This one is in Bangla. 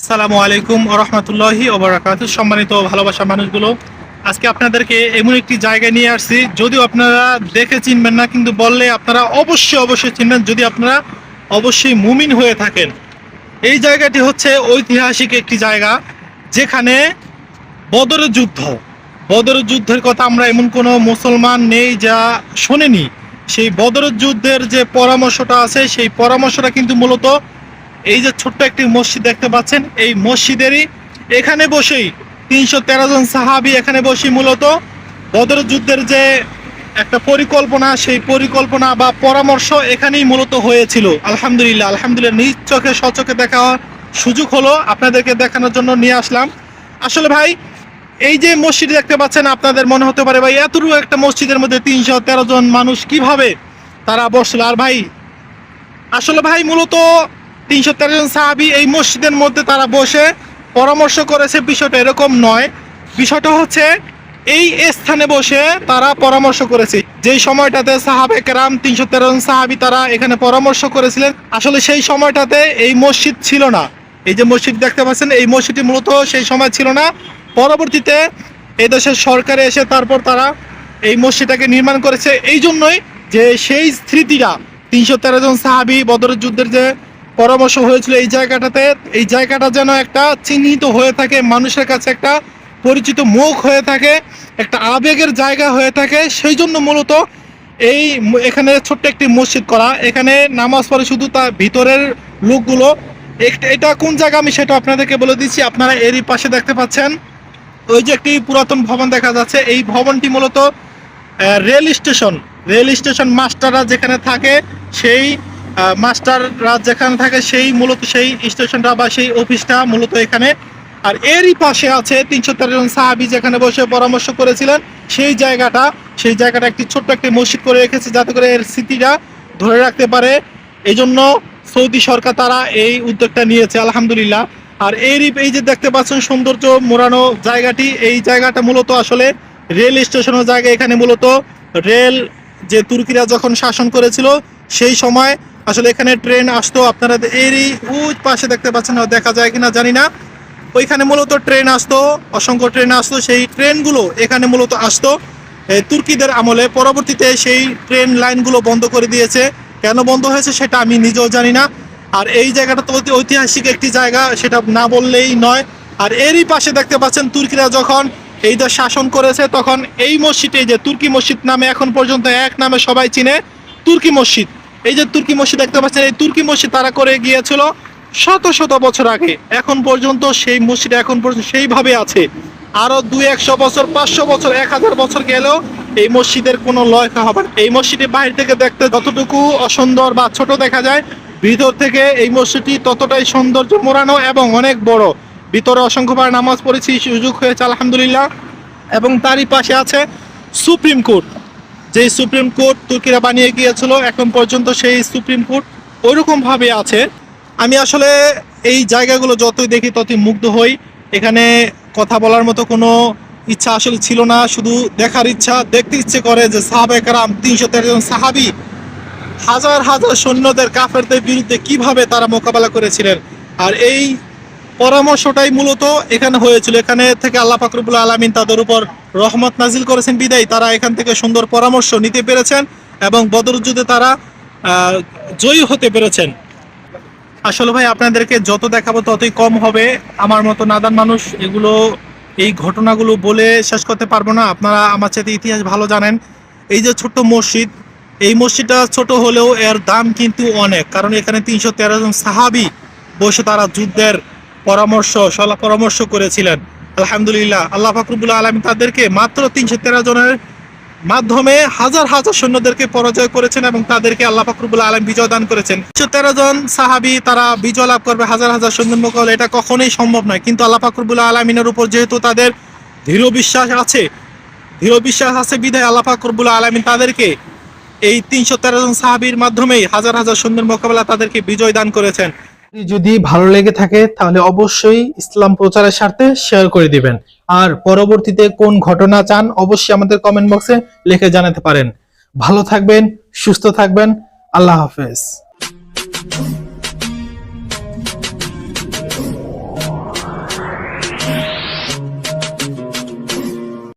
আসসালামু আলাইকুম রহমতুল্লাহি ওবরাকাত সম্মানিত ভালোবাসা মানুষগুলো, আজকে আপনাদেরকে এমন একটি জায়গায় নিয়ে আসছি, যদিও আপনারা দেখে চিনবেন না, কিন্তু বললে আপনারা অবশ্যই অবশ্যই চিনবেন, যদি আপনারা অবশ্যই মুমিন হয়ে থাকেন। এই জায়গাটি হচ্ছে ঐতিহাসিক একটি জায়গা, যেখানে বদরের যুদ্ধ। বদরের যুদ্ধের কথা আমরা এমন কোনো মুসলমান নেই যা শোনেনি। সেই বদরের যুদ্ধের যে পরামর্শটা আছে, সেই পরামর্শটা কিন্তু মূলত এই যে ছোট্ট একটি মসজিদ দেখতে পাচ্ছেন, এই মসজিদেরই এখানে বসেই তিনশো তেরো জন সাহাবি এখানে বসে মূলত বদর যুদ্ধের যে একটা পরিকল্পনা, সেই পরিকল্পনা বা পরামর্শ এখানেই মূলত হয়েছিল। আলহামদুলিল্লাহ আলহামদুলিল্লাহ, নিজ চোখে সচোখে দেখা সুযোগ হলো, আপনাদেরকে দেখানোর জন্য নিয়ে আসলাম। আসলে ভাই, এই যে মসজিদ দেখতে পাচ্ছেন, আপনাদের মনে হতে পারে ভাই, এতটুকু একটা মসজিদের মধ্যে তিনশো তেরো জন মানুষ কীভাবে তারা বসল? আর ভাই, আসলে ভাই, মূলত তিনশো তেরো জন সাহাবি এই মসজিদের মধ্যে তারা বসে পরামর্শ করেছে, বিষয়টা এরকম নয়। বিষয়টা হচ্ছে, এই স্থানে বসে তারা পরামর্শ করেছে। যেই সময়টাতে সাহাবে কেরাম, তিনশো তেরো জন সাহাবি তারা এখানে পরামর্শ করেছিলেন, আসলে সেই সময়টাতে এই মসজিদ ছিল না। এই যে মসজিদ দেখতে পাচ্ছেন, এই মসজিদটি মূলত সেই সময় ছিল না। পরবর্তীতে এই দেশের সরকারে এসে তারপর তারা এই মসজিদটাকে নির্মাণ করেছে। এই জন্যই যে সেই স্মৃতিটা, তিনশো তেরো জন সাহাবি বদরের যুদ্ধের যে পরামর্শ হয়েছিল এই জায়গাটাতে। এই জায়গাটা যেন একটা চিহ্নিত হয়ে থাকে, মানুষের কাছে একটা পরিচিত মুখ হয়ে থাকে, একটা আবেগের জায়গা হয়ে থাকে। সেই জন্য মূলত এই এখানে ছোট্ট একটি মসজিদ করা। এখানে নামাজ পড়ে শুধু তার ভিতরের লোকগুলো। এটা কোন জায়গা আমি সেটা আপনাদেরকে বলে দিচ্ছি। আপনারা এরই পাশে দেখতে পাচ্ছেন। ওই যে একটি পুরাতন ভবন দেখা যাচ্ছে। এই ভবনটি মূলত রেল স্টেশন। রেল স্টেশন মাস্টাররা যেখানে থাকে, সেই মাস্টাররা যেখানে থাকে, সেই মূলত সেই স্টেশনটা বা সেই অফিসটা মূলত এখানে। আর এরই পাশে আছে তিনশো তেরো জন সাহাবি যেখানে বসে পরামর্শ করেছিলেন। সেই জায়গাটা সেই জায়গাটা একটি ছোট্ট একটি মসজিদ করে রেখেছে যাতে করে এর স্মৃতিটা ধরে রাখতে পারে। এই জন্য সৌদি সরকার তারা এই উদ্যোগটা নিয়েছে, আলহামদুলিল্লাহ। আর এরই, এই যে দেখতে পাচ্ছেন সৌন্দর্য মোড়ানো জায়গাটি, এই জায়গাটা মূলত আসলে রেল স্টেশনের জায়গা। এখানে মূলত রেল যে তুর্কিরা যখন শাসন করেছিল, সেই সময় আসলে এখানে ট্রেন আসতো আপনারা এরই ওই পাশে দেখতে পাচ্ছেন দেখা যায় কিনা জানি না। ওইখানে মূলত ট্রেন আসতো, অসংখ্য ট্রেন আসতো, সেই ট্রেনগুলো এখানে মূলত আসতো। তুর্কিদের আমলে পরবর্তীতে সেই ট্রেন লাইনগুলো বন্ধ করে দিয়েছে। কেন বন্ধ হয়েছে সেটা আমি নিজেও জানি না। আর এই জায়গাটা তো ঐতিহাসিক একটি জায়গা, সেটা না বললেই নয়। আর এরই পাশে দেখতে পাচ্ছেন তুর্কিরা যখন এই দেশ শাসন করেছে, তখন এই মসজিদে যে তুর্কি মসজিদ নামে এখন পর্যন্ত এক নামে সবাই চিনে, তুর্কি মসজিদ। এই যে তুর্কি মসজিদ দেখতে পাচ্ছেন, এই তুর্কি মসজিদ তারা করে গিয়েছিল শত শত বছর আগে। এখন পর্যন্ত সেই মসজিদ এখন পর্যন্ত সেইভাবে আছে। আরও দুই একশো বছর, পাঁচশো বছর, এক হাজার বছর গেলেও এই মসজিদের কোনো লয়কা হবে। এই মসজিদে বাইরে থেকে দেখতে যতটুকু অসুন্দর বা ছোট দেখা যায়, ভিতর থেকে এই মসজিদটি ততটাই সৌন্দর্য মোড়ানো এবং অনেক বড়। ভিতরে অসংখ্যবার নামাজ পড়েছি, সুযোগ হয়েছে, আলহামদুলিল্লাহ। এবং তারই পাশে আছে সুপ্রিম কোর্ট। যে সুপ্রিম কোর্ট তুর্কিরা বানিয়ে গিয়েছিল, এখন পর্যন্ত সেই সুপ্রিম কোর্ট ওইরকম ভাবে আছে। আমি আসলে এই জায়গাগুলো যতই দেখি ততই মুগ্ধ হই। এখানে কথা বলার মতো কোনো ইচ্ছা আসলে ছিল না, শুধু দেখার ইচ্ছা, দেখতে ইচ্ছে করে যে সাহাবে কারাম তিনশো তেরো জন সাহাবি, হাজার হাজার সৈন্যদের কাফেরদের বিরুদ্ধে কীভাবে তারা মোকাবেলা করেছিলেন। আর এই পরামর্শটাই মূলত এখানে হয়েছিল। এখানে থেকে আল্লাহ ফাকরুবুল আলমিন তাদের উপর রহমত নাজিল করেছেন, বিদায়। তারা এখান থেকে সুন্দর পরামর্শ নিতে পেরেছেন এবং বদর যুদ্ধে তারা জয়ী হতে পেরেছেন। আসলে ভাই, আপনাদেরকে যত দেখাবো ততই কম হবে। আমার মতো নাদান মানুষ, এগুলো, এই ঘটনাগুলো বলে শেষ করতে পারব না। আপনারা আমার সাথে ইতিহাস ভালো জানেন। এই যে ছোট্ট মসজিদ, এই মসজিদটা ছোট হলেও এর দাম কিন্তু অনেক। কারণ এখানে তিনশো তেরো জন সাহাবি বসে তারা যুদ্ধের পরামর্শ সলা পরামর্শ করেছিলেন। আলহামদুলিল্লাহ, আল্লাহ ফাকরুবুল্লাহ আলম তাদেরকে মাত্র তিনশো তেরো জনের মাধ্যমে হাজার হাজার সৈন্যদেরকে পরাজয় করেছেন এবং তাদেরকে আল্লাহ ফাকরুবুল্লাহ আলম বিজয় দান করেছেন। তিনশো তেরো জন সাহাবি, তারা বিজয় লাভ করবে হাজার হাজার সৈন্যের মোকাবেলা এটা কখনোই সম্ভব নয়। কিন্তু আল্লাহ ফাকরুবুল্লাহ আলমিনের উপর যেহেতু তাদের দৃঢ় বিশ্বাস আছে, দৃঢ় বিশ্বাস আছে বিধায় আল্লাহ ফাকরুবুল্লাহ আলমিন তাদেরকে এই তিনশো তেরো জন সাহাবির মাধ্যমেই হাজার হাজার সৈন্যের মোকাবেলা তাদেরকে বিজয় দান করেছেন। যদি ভালো লেগে থাকে, তাহলে অবশ্যই ইসলাম প্রচারের স্বার্থে শেয়ার করে দিবেন। আর পরবর্তীতে কোন ঘটনা চান, অবশ্যই আমাদের কমেন্ট বক্সে লিখে জানাতে পারেন। ভালো থাকবেন, সুস্থ থাকবেন, আল্লাহ হাফেজ।